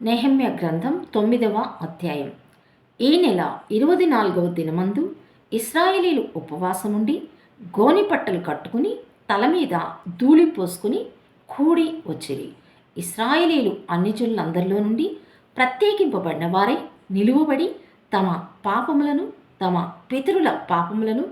నెహమ్య గ్రంథం తొమ్మిదవ అధ్యాయం. ఈ నెల ఇరవై నాలుగవ దినమందు ఇస్రాయేలీలు ఉపవాసముండి గోని పట్టలు కట్టుకుని తల మీద ధూళి పోసుకుని కూడి వచ్చిరి. ఇస్రాయేలీలు అన్ని జనులందరిలో నుండి ప్రత్యేకింపబడిన వారే నిలువబడి తమ పాపములను తమ పితరుల పాపములను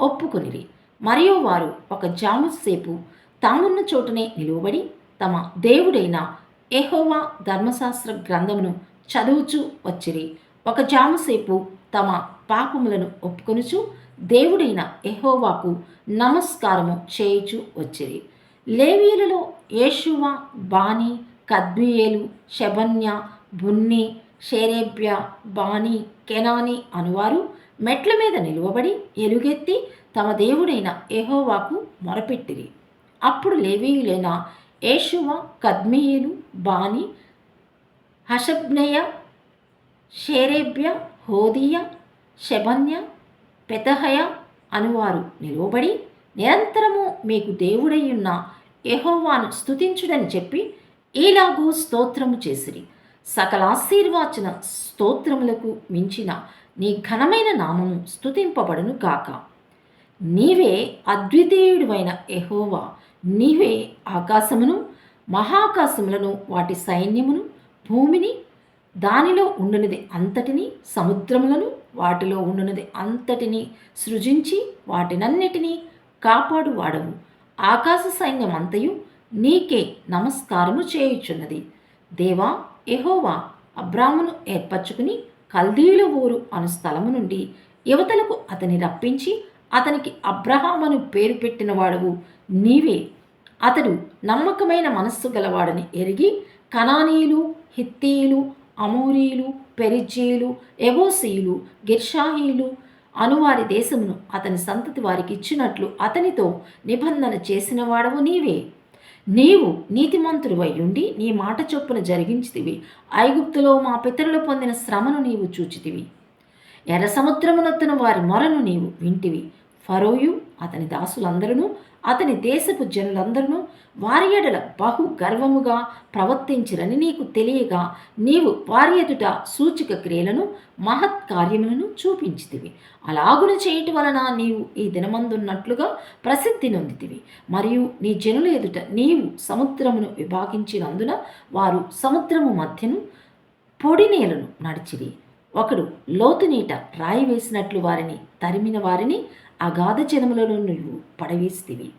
ఒప్పుకొనిరి. మరియు వారు ఒక జాము సేపు తామున్న చోటనే నిలువబడి తమ దేవుడైన ఎహోవా ధర్మశాస్త్ర గ్రంథమును చదువుచు వచ్చిరి. ఒక జాముసేపు తమ పాపములను ఒప్పుకొనుచు దేవుడైన ఎహోవాకు నమస్కారము చేయుచు వచ్చిరి. లేవీయులలో యేషువ బాని కద్మియేలు శబన్య బున్ని షేరేబ్య బాని కెనాని అనువారు మెట్ల మీద నిలువబడి ఎలుగెత్తి తమ దేవుడైన ఎహోవాకు మొరపెట్టిరి. అప్పుడు లేవీయులైన యేషువ కద్మియేలు బాని హషబ్నయ షేరేభ్య హోదీయ శబన్య పెతహయ అనువారు. నిలువబడి నిరంతరము మీకు దేవుడయ్యున్న యహోవాను స్తుతించుడని చెప్పి ఈలాగూ స్తోత్రము చేసిరి. సకల ఆశీర్వాచన స్తోత్రములకు మించిన నీ ఘనమైన నామము స్థుతింపబడును గాక. నీవే అద్వితీయుడువైన ఎహోవా నీవే ఆకాశమును మహాకాశములను వాటి సైన్యమును భూమిని దానిలో ఉండునది అంతటిని సముద్రములను వాటిలో ఉండునది అంతటిని సృజించి వాటినన్నిటినీ కాపాడు వాడవు ఆకాశ సైన్యం అంతయు నీకే నమస్కారము చేయుచున్నది. దేవా ఎహోవా అబ్రాహ్మును ఏర్పరచుకుని కల్దీయుల ఊరు అను స్థలము నుండి యువతలకు అతని రప్పించి అతనికి అబ్రహామను పేరు పెట్టిన వాడవు నీవే అతడు నమ్మకమైన మనస్సు గలవాడని ఎరిగి కనానీయులు హిత్తీయులు అమూరీలు పెరిజీయులు ఎబోసీయులు గిర్షాహీయులు అనువారి దేశమును అతని సంతతి వారికి ఇచ్చినట్లు అతనితో నిబంధన చేసిన వాడవు నీవే. నీవు నీతిమంతుడు ఉండి నీ మాట చొప్పున జరిగించితివి. ఐగుప్తులో మా పితరులు పొందిన శ్రమను నీవు చూచితివి. ఎర్ర సముద్రమునొత్తున వారి మొరను నీవు వింటివి. ఫరోయు అతని దాసులందరూ అతని దేశపు జనులందరూ వారి ఎడల బహు గర్వముగా ప్రవర్తించిరని నీకు తెలియగా నీవు వారి ఎదుట సూచిక క్రియలను మహత్ కార్యములను చూపించితివి. అలాగును చేయటి వలన నీవు ఈ దినమందున్నట్లుగా ప్రసిద్ధి నొందితివి. మరియు నీ జనుల ఎదుట నీవు సముద్రమును విభాగించినందున వారు సముద్రము మధ్యను పొడి నేలను నడిచిరి. ఒకడు లోతు నీట రాయి వేసినట్లు వారిని తరిమిన వారిని అగాధ జనములలో నువ్వు పడవేస్తివి.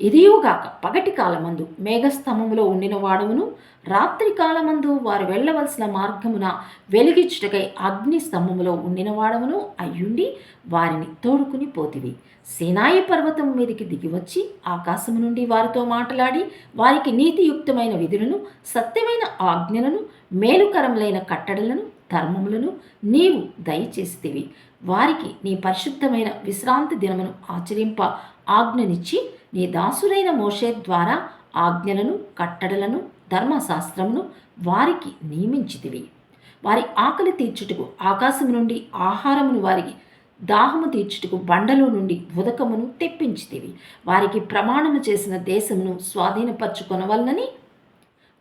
ఇదియుగాక పగటి కాలమందు మేఘస్తంభములో ఉండిన వాడవును రాత్రి కాలమందు వారు వెళ్ళవలసిన మార్గమున వెలిగించుటకై అగ్ని స్తంభములో ఉండిన వాడవును అయ్యుండి వారిని తోడుకుని పోతివి. సేనాయి పర్వతం మీదకి దిగివచ్చి ఆకాశము నుండి వారితో మాట్లాడి వారికి నీతియుక్తమైన విధులను సత్యమైన ఆజ్ఞలను మేలుకరములైన కట్టడలను ధర్మములను నీవు దయచేసితివి. వారికి నీ పరిశుద్ధమైన విశ్రాంతి దినమును ఆచరింప ఆజ్ఞనిచ్చి నీ దాసులైన మోషే ద్వారా ఆజ్ఞలను కట్టడలను ధర్మశాస్త్రమును వారికి నియమించితివి. వారి ఆకలి తీర్చుటకు ఆకాశం నుండి ఆహారమును వారికి దాహము తీర్చుటకు బండలో నుండి ఉదకమును తెప్పించితివి. వారికి ప్రమాణము చేసిన దేశమును స్వాధీనపరచుకొనవలనని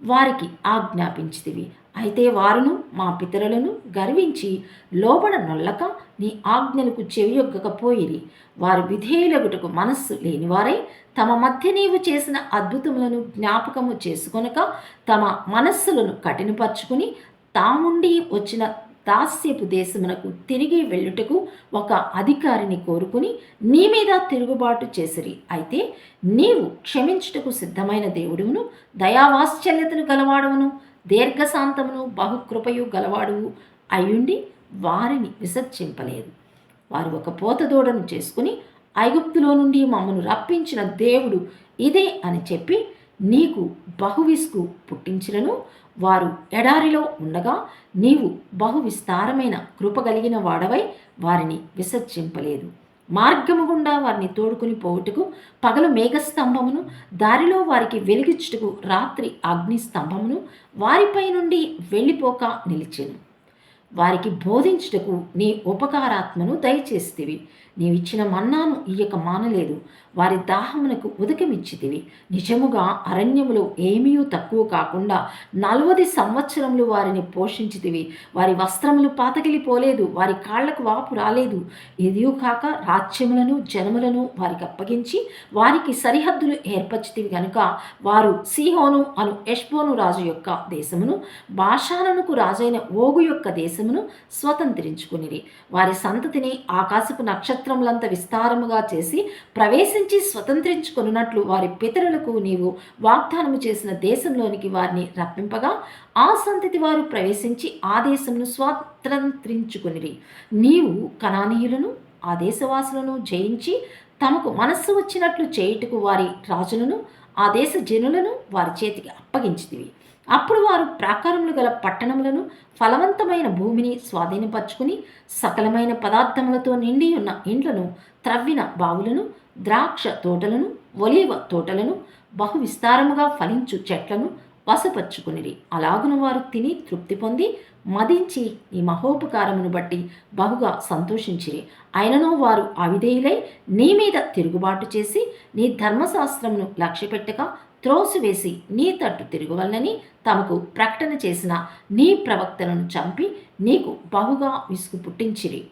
వారికి ఆజ్ఞాపించితివి. అయితే వారును మా పితరులను గర్వించి లోబడ నొల్లక నీ ఆజ్ఞలకు చెవియొగ్గకపోయిరి వారు విధేయులగుటకు మనస్సు లేనివారై తమ మధ్య నీవు చేసిన అద్భుతములను జ్ఞాపకము చేసుకొనక తమ మనస్సులను కఠినపరుచుకుని తాముండి వచ్చిన దాస్యపు దేశమునకు తిరిగి వెళ్ళుటకు ఒక అధికారిని కోరుకుని నీ మీద తిరుగుబాటు చేసిరి. అయితే నీవు క్షమించుటకు సిద్ధమైన దేవుడును దయావాశ్చల్యతను గలవాడవును దీర్ఘశాంతమును బహుకృపయు గలవాడువు అయ్యుండి వారిని విసర్జింపలేదు. వారు ఒక పోతదోడను చేసుకుని ఐగుప్తులో నుండి మమ్మను రప్పించిన దేవుడు ఇదే అని చెప్పి నీకు బహువిస్కు పుట్టించినను. వారు ఎడారిలో ఉండగా నీవు బహు విస్తారమైన కృప కలిగిన వాడవై వారిని విసర్జింపలేదు. మార్గము గుండా వారిని తోడుకుని పోవుటకు పగలు మేఘస్తంభమును దారిలో వారికి వెలిగించుటకు రాత్రి అగ్ని స్తంభమును వారిపై నుండి వెళ్ళిపోక నిలిచెను. వారికి బోధించుటకు నీ ఉపకారాత్మను దయచేస్తివి. నీవిచ్చిన మన్నాను ఇయ్యక మానలేదు. వారి దాహమునకు ఉదకమిచ్చితివి. నిజముగా అరణ్యములో ఏమీ తక్కువ కాకుండా నలవది సంవత్సరములు వారిని పోషించితివి. వారి వస్త్రములు పాతకిలిపోలేదు వారి కాళ్ళకు వాపు రాలేదు. ఇదియూ కాక రాజ్యములను జనములను వారికి అప్పగించి వారికి సరిహద్దులు ఏర్పరిచితివి గనుక వారు సిహోను అను యష్బోను రాజు యొక్క దేశమును భాషాననుకు రాజైన ఓగు యొక్క దేశమును స్వతంత్రించుకునిరి. వారి సంతతిని ఆకాశపు నక్షత్ర నక్షత్రములంత విస్తారముగా చేసి ప్రవేశించి స్వతంత్రించుకున్నట్లు వారి పితరులకు నీవు వాగ్దానము చేసిన దేశంలోనికి వారిని రప్పింపగా ఆ సంతతి వారు ప్రవేశించి ఆ దేశమును స్వాతంత్రించుకుని నీవు కణానీయులను ఆ దేశవాసులను జయించి తమకు మనస్సు వచ్చినట్లు చేయుటకు వారి రాజులను ఆ దేశ జనులను వారి చేతికి అప్పగించితివి. అప్పుడు వారు ప్రాకారములు గల పట్టణములను ఫలవంతమైన భూమిని స్వాధీనపరుచుకుని సకలమైన పదార్థములతో నిండి ఉన్న ఇండ్లను త్రవ్విన బావులను ద్రాక్ష తోటలను ఒలీవ తోటలను బహు విస్తారముగా ఫలించు చెట్లను వసపరుచుకునిరి అలాగున వారు తిని తృప్తి పొంది మదించి ఈ మహోపకారమును బట్టి బహుగా సంతోషించిరి. అయినను వారు అవిధేయులై నీ మీద తిరుగుబాటు చేసి నీ ధర్మశాస్త్రమును లక్ష్యపెట్టక త్రోసివేసి నీ తట్టు తిరగవలనని తమకు ప్రకటన చేసిన నీ ప్రవక్తలను చంపి నీకు బహుగా విసుగు పుట్టించిరి.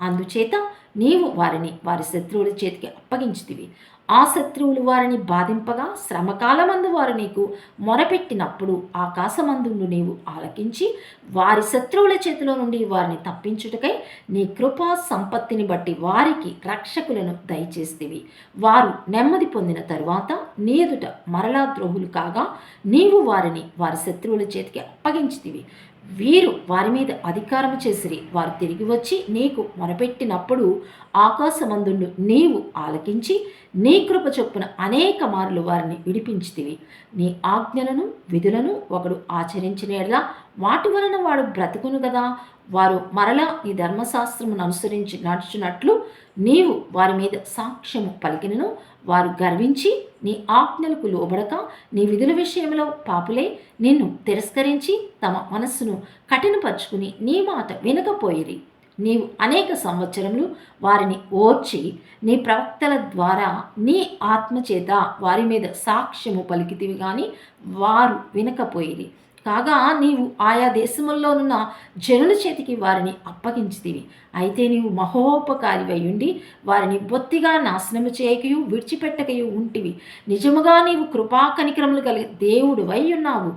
అందుచేత నీవు వారిని వారి శత్రువుల చేతికి అప్పగించితివి. ఆ శత్రువులు వారిని బాధింపగా శ్రమకాలమందు వారు నీకు మొరపెట్టినప్పుడు ఆకాశమందుండు నీవు ఆలకించి వారి శత్రువుల చేతిలో నుండి వారిని తప్పించుటకై నీ కృపా సంపత్తిని బట్టి వారికి రక్షకులను దయచేస్తేవి. వారు నెమ్మది పొందిన తరువాత నీదుట మరలా ద్రోహులు కాగా నీవు వారిని వారి శత్రువుల చేతికి అప్పగించితివి. వీరు వారి మీద అధికారము చేసిరి. వారు తిరిగి వచ్చి నీకు మొరపెట్టినప్పుడు ఆకాశమందుండు. నీవు ఆలకించి నీ కృప చొప్పున అనేక మార్లు వారిని విడిపించితివి. నీ ఆజ్ఞలను విధులను ఒకడు ఆచరించినేలా వాటి వలన వాడు బ్రతుకును కదా వారు మరలా నీ ధర్మశాస్త్రమును అనుసరించి నడుచున్నట్లు నీవు వారి మీద సాక్ష్యము పలికినను. వారు గర్వించి నీ ఆజ్ఞలకు లోబడక నీ విధుల విషయంలో పాపులే నిన్ను తిరస్కరించి తమ మనస్సును కఠినపరుచుకుని నీ మాట వినకపోయిరి. నీవు అనేక సంవత్సరములు వారిని ఓర్చి నీ ప్రవక్తల ద్వారా నీ ఆత్మచేత వారి మీద సాక్ష్యము పలికితివి కానీ వారు వినకపోయేది కాగా నీవు ఆయా దేశముల్లోనున్న జనుల చేతికి వారిని అప్పగించితివి. అయితే నీవు మహోపకారివై ఉండి వారిని బొత్తిగా నాశనము చేయకయు విడిచిపెట్టకయు ఉంటివి. నిజముగా నీవు కృపా కనిక్రములు కలిగి దేవుడు వై ఉన్నావు.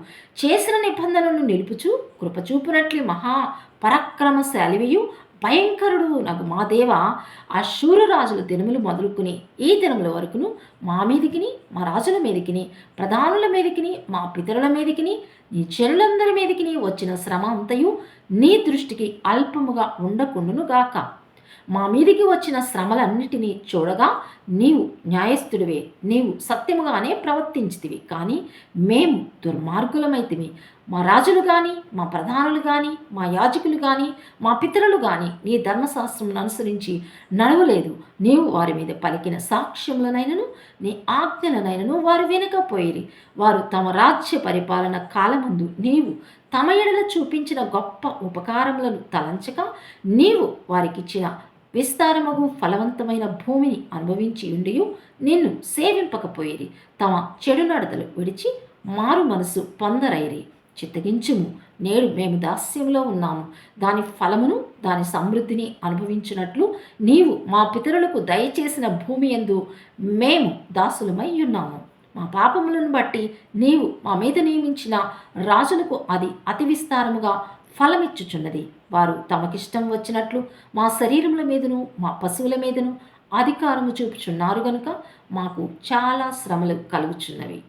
చేసిన నిబంధనలను నిలుపుచు కృపచూపునట్లు మహా పరాక్రమశాలివియు భయంకరుడు. నాకు మా దేవ ఆ శూరరాజుల దినములు మొదలుకుని ఈ దినముల వరకును మా మీదికిని మా రాజుల మీదికిని ప్రధానుల మీదికిని మా పితరుల మీదికిని నీ చెల్లందరి మీదికిని వచ్చిన శ్రమ అంతయు నీ దృష్టికి అల్పముగా ఉండకుండును గాక మా మీదికి వచ్చిన శ్రమలన్నిటినీ చూడగా నీవు న్యాయస్థుడివే నీవు సత్యముగానే ప్రవర్తించితివి. కానీ మేము దుర్మార్గులమైతివి మా రాజులు కానీ మా ప్రధానులు కానీ మా యాజకులు కానీ మా పితరులు కానీ నీ ధర్మశాస్త్రమును అనుసరించి నడవలేదు. నీవు వారి మీద పలికిన సాక్ష్యములనైనను నీ ఆజ్ఞలనైనను వారు వినకపోయిరి. వారు తమ రాజ్య పరిపాలన కాలమందు నీవు తమ ఎడల చూపించిన గొప్ప ఉపకారములను తలంచక నీవు వారికిచ్చిన విస్తారమగు ఫలవంతమైన భూమిని అనుభవించి ఉండియు నిన్ను సేవింపకపోయేది. తమ చెడు నడతలు విడిచి మారు మనసు పొందరైరి. చిత్తగించుము. నేడు మేము దాస్యంలో ఉన్నాము. దాని ఫలమును దాని సమృద్ధిని అనుభవించినట్లు నీవు మా పితరులకు దయచేసిన భూమి ఎందు మేము దాసులమై ఉన్నాము. మా పాపములను బట్టి నీవు మా మీద నియమించిన రాజులకు అది అతి విస్తారముగా ఫలమిచ్చుచున్నది. వారు తమకిష్టం వచ్చినట్లు మా శరీరముల మీదను మా పశువుల మీదను అధికారము చూపుచున్నారు గనుక మాకు చాలా శ్రమలు కలుగుచున్నవి.